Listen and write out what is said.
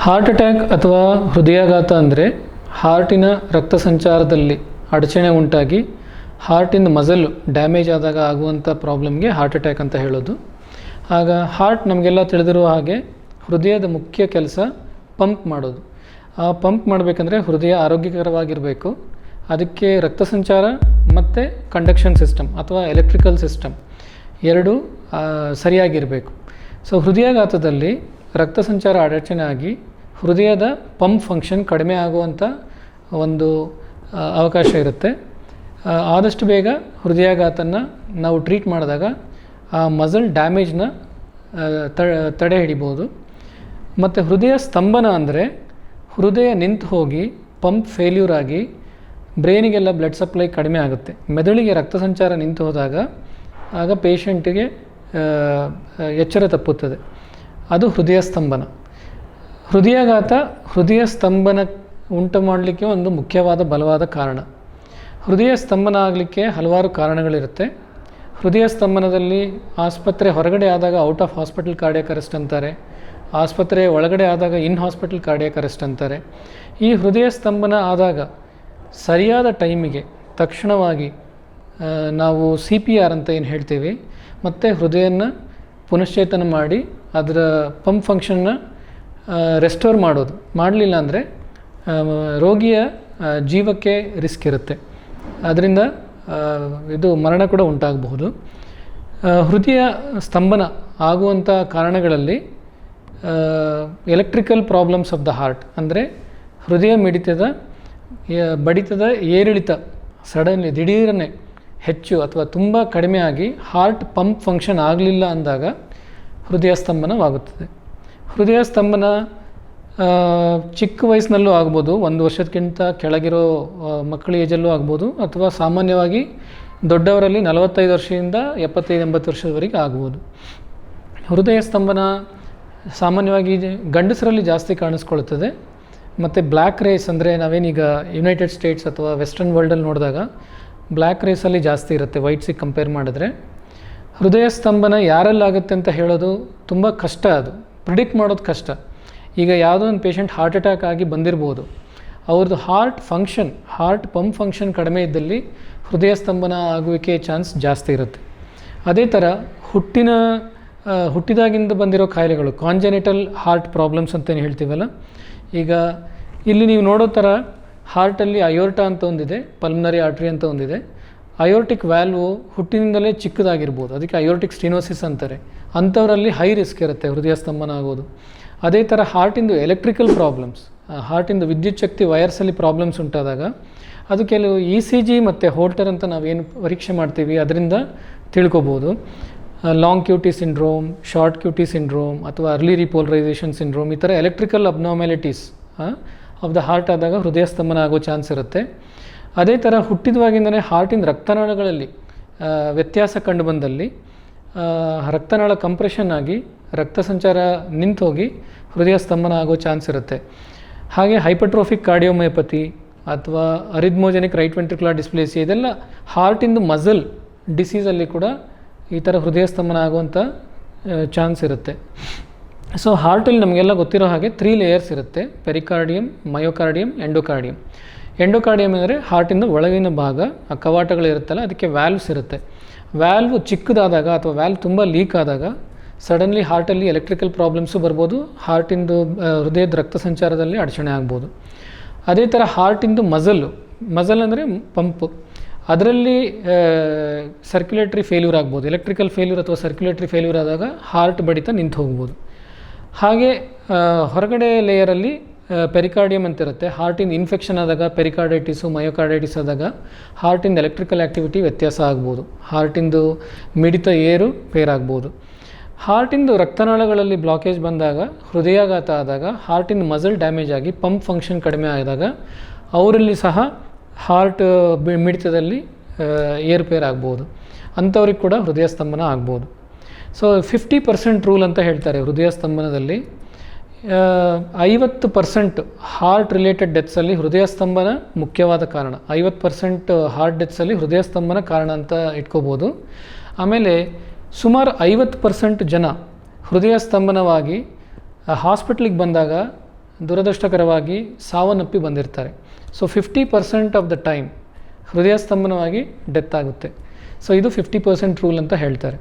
Heart attack ಅಥವಾ ಹೃದಯಾಘಾತ ಅಂದರೆ ಹಾರ್ಟಿನ ರಕ್ತ ಸಂಚಾರದಲ್ಲಿ ಅಡಚಣೆ ಉಂಟಾಗಿ ಹಾರ್ಟಿನ ಮಸಲ್ ಡ್ಯಾಮೇಜ್ ಆದಾಗ ಆಗುವಂಥ ಪ್ರಾಬ್ಲಮ್ಗೆ ಹಾರ್ಟ್ ಅಟ್ಯಾಕ್ ಅಂತ ಹೇಳೋದು. ಆಗ ಹಾರ್ಟ್ ನಮಗೆಲ್ಲ ತಿಳಿದಿರುವ ಹಾಗೆ ಹೃದಯದ ಮುಖ್ಯ ಕೆಲಸ ಪಂಪ್ ಮಾಡೋದು. ಆ ಪಂಪ್ ಮಾಡಬೇಕಂದ್ರೆ ಹೃದಯ ಆರೋಗ್ಯಕರವಾಗಿರಬೇಕು. ಅದಕ್ಕೆ ರಕ್ತ ಸಂಚಾರ ಮತ್ತು ಕಂಡಕ್ಷನ್ ಸಿಸ್ಟಮ್ ಅಥವಾ ಎಲೆಕ್ಟ್ರಿಕಲ್ ಸಿಸ್ಟಮ್ ಎರಡು ಸರಿಯಾಗಿರಬೇಕು. ಸೊ, ಹೃದಯಾಘಾತದಲ್ಲಿ ರಕ್ತ ಸಂಚಾರ ಅಡಚಣೆ ಆಗಿ ಹೃದಯದ ಪಂಪ್ ಫಂಕ್ಷನ್ ಕಡಿಮೆ ಆಗುವಂಥ ಒಂದು ಅವಕಾಶ ಇರುತ್ತೆ. ಆದಷ್ಟು ಬೇಗ ಹೃದಯಾಘಾತನ ನಾವು ಟ್ರೀಟ್ ಮಾಡಿದಾಗ ಆ ಮಸಲ್ ಡ್ಯಾಮೇಜ್ನ ತಡೆ ಹಿಡಿಬೋದು. ಮತ್ತು ಹೃದಯ ಸ್ತಂಭನ ಅಂದರೆ ಹೃದಯ ನಿಂತು ಹೋಗಿ ಪಂಪ್ ಫೇಲ್ಯೂರ್ ಆಗಿ ಬ್ರೈನಿಗೆಲ್ಲ ಬ್ಲಡ್ ಸಪ್ಲೈ ಕಡಿಮೆ ಆಗುತ್ತೆ. ಮೆದುಳಿಗೆ ರಕ್ತ ಸಂಚಾರ ನಿಂತು ಹೋದಾಗ ಆಗ ಪೇಷಂಟಿಗೆ ಎಚ್ಚರ ತಪ್ಪುತ್ತದೆ. ಅದು ಹೃದಯ ಸ್ತಂಭನ. ಹೃದಯಾಘಾತ ಹೃದಯ ಸ್ತಂಭನ ಉಂಟು ಮಾಡಲಿಕ್ಕೆ ಒಂದು ಮುಖ್ಯವಾದ ಬಲವಾದ ಕಾರಣ. ಹೃದಯ ಸ್ತಂಭನ ಆಗಲಿಕ್ಕೆ ಹಲವಾರು ಕಾರಣಗಳಿರುತ್ತೆ. ಹೃದಯ ಸ್ತಂಭನದಲ್ಲಿ ಆಸ್ಪತ್ರೆ ಹೊರಗಡೆ ಆದಾಗ ಔಟ್ ಆಫ್ ಹಾಸ್ಪಿಟಲ್ ಕಾರ್ಡಿಯಕ್ ಅಂತಾರೆ. ಆಸ್ಪತ್ರೆ ಒಳಗಡೆ ಆದಾಗ ಇನ್ ಹಾಸ್ಪಿಟಲ್ ಕಾರ್ಡಿಯಕ್ ಅಂತಾರೆ. ಈ ಹೃದಯ ಸ್ತಂಭನ ಆದಾಗ ಸರಿಯಾದ ಟೈಮಿಗೆ ತಕ್ಷಣವಾಗಿ ನಾವು ಸಿ ಪಿ ಆರ್ ಅಂತ ಏನು ಹೇಳ್ತೀವಿ, ಮತ್ತು ಹೃದಯನ ಪುನಶ್ಚೇತನ ಮಾಡಿ ಅದರ ಪಂಪ್ ಫಂಕ್ಷನ್ನ ರೆಸ್ಟೋರ್ ಮಾಡೋದು. ಮಾಡಲಿಲ್ಲ ಅಂದರೆ ರೋಗಿಯ ಜೀವಕ್ಕೆ ರಿಸ್ಕ್ ಇರುತ್ತೆ. ಅದರಿಂದ ಇದು ಮರಣ ಕೂಡ ಉಂಟಾಗಬಹುದು. ಹೃದಯ ಸ್ತಂಭನ ಆಗುವಂಥ ಕಾರಣಗಳಲ್ಲಿ electrical problems of the heart ಅಂದರೆ ಹೃದಯ ಮಿಡಿತದ ಬಡಿತದ ಏರಿಳಿತ ಸಡನ್ಲಿ ದಿಢೀರನೆ ಹೆಚ್ಚು ಅಥವಾ ತುಂಬ ಕಡಿಮೆ ಆಗಿ ಹಾರ್ಟ್ ಪಂಪ್ ಫಂಕ್ಷನ್ ಆಗಲಿಲ್ಲ ಅಂದಾಗ ಹೃದಯ ಸ್ತಂಭನವಾಗುತ್ತದೆ. ಹೃದಯ ಸ್ತಂಭನ ಚಿಕ್ಕ ವಯಸ್ಸಿನಲ್ಲೂ ಆಗ್ಬೋದು, ಒಂದು ವರ್ಷಕ್ಕಿಂತ ಕೆಳಗಿರೋ ಮಕ್ಕಳ ಏಜಲ್ಲೂ ಆಗ್ಬೋದು, ಅಥವಾ ಸಾಮಾನ್ಯವಾಗಿ ದೊಡ್ಡವರಲ್ಲಿ ನಲವತ್ತೈದು ವರ್ಷದಿಂದ ಎಪ್ಪತ್ತೈದು, ಎಂಬತ್ತು ವರ್ಷದವರೆಗೆ ಆಗ್ಬೋದು. ಹೃದಯ ಸ್ತಂಭನ ಸಾಮಾನ್ಯವಾಗಿ ಗಂಡಸರಲ್ಲಿ ಜಾಸ್ತಿ ಕಾಣಿಸ್ಕೊಳ್ತದೆ. ಮತ್ತು ಬ್ಲ್ಯಾಕ್ ರೇಸ್ ಅಂದರೆ ನಾವೇನೀಗ ಯುನೈಟೆಡ್ ಸ್ಟೇಟ್ಸ್ ಅಥವಾ ವೆಸ್ಟರ್ನ್ ವರ್ಲ್ಡಲ್ಲಿ ನೋಡಿದಾಗ ಬ್ಲ್ಯಾಕ್ ರೇಸಲ್ಲಿ ಜಾಸ್ತಿ ಇರುತ್ತೆ ವೈಟ್ಸಿಗೆ ಕಂಪೇರ್ ಮಾಡಿದ್ರೆ. ಹೃದಯ ಸ್ತಂಭನ ಯಾರಲ್ಲಾಗುತ್ತೆ ಅಂತ ಹೇಳೋದು ತುಂಬ ಕಷ್ಟ ಅದು. ಪ್ರಿಡಿಕ್ಟ್ ಮಾಡೋದು ಕಷ್ಟ. ಈಗ ಯಾವುದೋ ಒಂದು ಪೇಷಂಟ್ ಹಾರ್ಟ್ ಅಟ್ಯಾಕ್ ಆಗಿ ಬಂದಿರ್ಬೋದು. ಅವ್ರದ್ದು heart function heart pump function ಕಡಿಮೆ ಇದ್ದಲ್ಲಿ ಹೃದಯ ಸ್ತಂಭನ ಆಗುವಿಕೆ ಚಾನ್ಸ್ ಜಾಸ್ತಿ ಇರುತ್ತೆ. ಅದೇ ಥರ ಹುಟ್ಟಿನ ಹುಟ್ಟಿದಾಗಿಂದ ಬಂದಿರೋ ಕಾಯಿಲೆಗಳು ಕಾಂಜೆನಿಟಲ್ ಹಾರ್ಟ್ ಪ್ರಾಬ್ಲಮ್ಸ್ ಅಂತ ಏನು ಹೇಳ್ತೀವಲ್ಲ? ಈಗ ಇಲ್ಲಿ ನೀವು ನೋಡೋ ಥರ ಹಾರ್ಟಲ್ಲಿ ಅಯೋರ್ಟ ಅಂತ ಒಂದಿದೆ, ಪಲ್ಮನರಿ ಆರ್ಟ್ರಿ ಅಂತ ಒಂದಿದೆ. ಅಯೋರ್ಟಿಕ್ ವ್ಯಾಲ್ವು ಹುಟ್ಟಿನಿಂದಲೇ ಚಿಕ್ಕದಾಗಿರ್ಬೋದು. ಅದಕ್ಕೆ ಅಯೋರ್ಟಿಕ್ ಸ್ಟಿನೋಸಿಸ್ ಅಂತಾರೆ. ಅಂಥವರಲ್ಲಿ ಹೈ ರಿಸ್ಕ್ ಇರುತ್ತೆ, ಹೃದಯ ಸ್ತಂಭನ ಆಗೋದು. ಅದೇ ಥರ ಹಾರ್ಟಿಂದು ಎಲೆಕ್ಟ್ರಿಕಲ್ ಪ್ರಾಬ್ಲಮ್ಸ್ ಹಾರ್ಟಿಂದು ವಿದ್ಯುತ್ ಶಕ್ತಿ ವಯರ್ಸಲ್ಲಿ ಪ್ರಾಬ್ಲಮ್ಸ್ ಉಂಟಾದಾಗ ಅದು ಕೆಲವು ಇ ಸಿ ಜಿ ಮತ್ತು ಹೋಲ್ಟರ್ ಅಂತ ನಾವೇನು ಪರೀಕ್ಷೆ ಮಾಡ್ತೀವಿ, ಅದರಿಂದ ತಿಳ್ಕೊಬೋದು. Long QT syndrome, short QT syndrome ಅಥವಾ ಅರ್ಲಿ ರಿಪೋಲರೈಸೇಷನ್ ಸಿಂಡ್ರೋಮ್ ಈ ಥರ electrical abnormalities of the heart ಆದಾಗ ಹೃದಯ ಸ್ತಂಭನ ಆಗೋ ಚಾನ್ಸ್ ಇರುತ್ತೆ. ಅದೇ ಥರ ಹುಟ್ಟಿದವಾಗಿಂದಲೇ ಹಾರ್ಟಿನ ರಕ್ತನಾಳಗಳಲ್ಲಿ ವ್ಯತ್ಯಾಸ ಕಂಡು ಬಂದಲ್ಲಿ ರಕ್ತನಾಳ ಕಂಪ್ರೆಷನ್ ಆಗಿ ರಕ್ತ ಸಂಚಾರ ನಿಂತೋಗಿ ಹೃದಯ ಸ್ತಂಭನ ಆಗೋ ಚಾನ್ಸ್ ಇರುತ್ತೆ. ಹಾಗೆ ಹೈಪರ್ಟ್ರೋಫಿಕ್ ಕಾರ್ಡಿಯೋಮಯೋಪತಿ ಅಥವಾ ಅರಿದ್ಮೋಜೆನಿಕ್ ರೈಟ್ ವೆಂಟ್ರಿಕ್ಯುಲರ್ ಡಿಸ್ಪ್ಲೇಸಿ ಇದೆಲ್ಲ ಹಾರ್ಟಿಂದು ಮಸಲ್ ಡಿಸೀಸಲ್ಲಿ ಕೂಡ ಈ ಥರ ಹೃದಯ ಸ್ತಂಭನ ಆಗುವಂಥ ಚಾನ್ಸ್ ಇರುತ್ತೆ. ಸೊ ಹಾರ್ಟಲ್ಲಿ ನಮಗೆಲ್ಲ ಗೊತ್ತಿರೋ ಹಾಗೆ ತ್ರೀ ಲೇಯರ್ಸ್ ಇರುತ್ತೆ. ಪೆರಿಕಾರ್ಡಿಯಮ್ ಮಯೋಕಾರ್ಡಿಯಮ್ ಎಂಡೋಕಾರ್ಡಿಯಮ್ ಎಂಡೋಕಾರ್ಡಿಯಂ ಅಂದರೆ ಹಾರ್ಟಿಂದ ಒಳಗಿನ ಭಾಗ, ಆ ಕವಾಟಗಳಿರುತ್ತಲ್ಲ ಅದಕ್ಕೆ ವ್ಯಾಲ್ವ್ಸ್ ಇರುತ್ತೆ. ವ್ಯಾಲ್ವ್ ಚಿಕ್ಕದಾದಾಗ ಅಥವಾ ವ್ಯಾಲ್ವ್ ತುಂಬ ಲೀಕ್ ಆದಾಗ ಸಡನ್ಲಿ ಹಾರ್ಟಲ್ಲಿ ಎಲೆಕ್ಟ್ರಿಕಲ್ ಪ್ರಾಬ್ಲಮ್ಸು ಬರ್ಬೋದು ಹಾರ್ಟಿಂದು ಹೃದಯದ ರಕ್ತ ಸಂಚಾರದಲ್ಲಿ ಅಡಚಣೆ ಆಗ್ಬೋದು. ಅದೇ ಥರ ಹಾರ್ಟಿಂದು ಮಸಲ್ಲು ಮಜಲ್ ಅಂದರೆ ಪಂಪು ಅದರಲ್ಲಿ ಸರ್ಕ್ಯುಲೇಟ್ರಿ ಫೇಲ್ಯೂರ್ ಆಗ್ಬೋದು. ಎಲೆಕ್ಟ್ರಿಕಲ್ ಫೇಲ್ಯೂರ್ ಅಥವಾ ಸರ್ಕ್ಯುಲೇಟ್ರಿ ಫೇಲ್ಯೂರ್ ಆದಾಗ ಹಾರ್ಟ್ ಬಡಿತ ನಿಂತು ಹೋಗ್ಬೋದು. ಹಾಗೆ ಹೊರಗಡೆ ಲೇಯರಲ್ಲಿ ಪೆರಿಕಾರ್ಡಿಯಮ್ ಅಂತ ಇರುತ್ತೆ. ಹಾರ್ಟಿಂದ ಇನ್ಫೆಕ್ಷನ್ ಆದಾಗ ಪೆರಿಕಾರ್ಡೈಟಿಸು ಮಯೋಕಾರ್ಡೈಟಿಸ್ ಆದಾಗ ಹಾರ್ಟಿಂದ ಎಲೆಕ್ಟ್ರಿಕಲ್ ಆ್ಯಕ್ಟಿವಿಟಿ ವ್ಯತ್ಯಾಸ ಆಗ್ಬೋದು. ಹಾರ್ಟಿಂದು ಮಿಡಿತ ಏರು ಪೇರಾಗ್ಬೋದು ಹಾರ್ಟಿಂದು ರಕ್ತನಾಳಗಳಲ್ಲಿ ಬ್ಲಾಕೇಜ್ ಬಂದಾಗ, ಹೃದಯಾಘಾತ ಆದಾಗ ಹಾರ್ಟಿನ ಮಸಲ್ ಡ್ಯಾಮೇಜ್ ಆಗಿ ಪಂಪ್ ಫಂಕ್ಷನ್ ಕಡಿಮೆ ಆದಾಗ, ಅವರಲ್ಲಿ ಸಹ ಹಾರ್ಟ್ ಮಿಡಿತದಲ್ಲಿ ಏರುಪೇರು ಆಗ್ಬೋದು. ಅಂಥವ್ರಿಗೆ ಕೂಡ ಹೃದಯ ಸ್ತಂಭನ ಆಗ್ಬೋದು. ಸೊ ಫಿಫ್ಟಿ ಪರ್ಸೆಂಟ್ ರೂಲ್ ಅಂತ ಹೇಳ್ತಾರೆ ಹೃದಯ ಸ್ತಂಭನದಲ್ಲಿ. ಐವತ್ತು ಪರ್ಸೆಂಟ್ ಹಾರ್ಟ್ ರಿಲೇಟೆಡ್ ಡೆತ್ಸಲ್ಲಿ ಹೃದಯ ಸ್ತಂಭನ ಮುಖ್ಯವಾದ ಕಾರಣ. ಐವತ್ತು ಪರ್ಸೆಂಟ್ ಹಾರ್ಟ್ ಡೆತ್ಸಲ್ಲಿ ಹೃದಯ ಸ್ತಂಭನ ಕಾರಣ ಅಂತ ಇಟ್ಕೋಬೋದು. ಆಮೇಲೆ ಸುಮಾರು ಐವತ್ತು ಪರ್ಸೆಂಟ್ ಜನ ಹೃದಯ ಸ್ತಂಭನವಾಗಿ ಹಾಸ್ಪಿಟ್ಲಿಗೆ ಬಂದಾಗ ದುರದೃಷ್ಟಕರವಾಗಿ ಸಾವನ್ನಪ್ಪಿ ಬಂದಿರ್ತಾರೆ. So fifty percent of the time ಹೃದಯ ಸ್ತಂಭನವಾಗಿ ಡೆತ್ ಆಗುತ್ತೆ. ಸೊ ಇದು ಫಿಫ್ಟಿ ಪರ್ಸೆಂಟ್ ರೂಲ್ ಅಂತ ಹೇಳ್ತಾರೆ.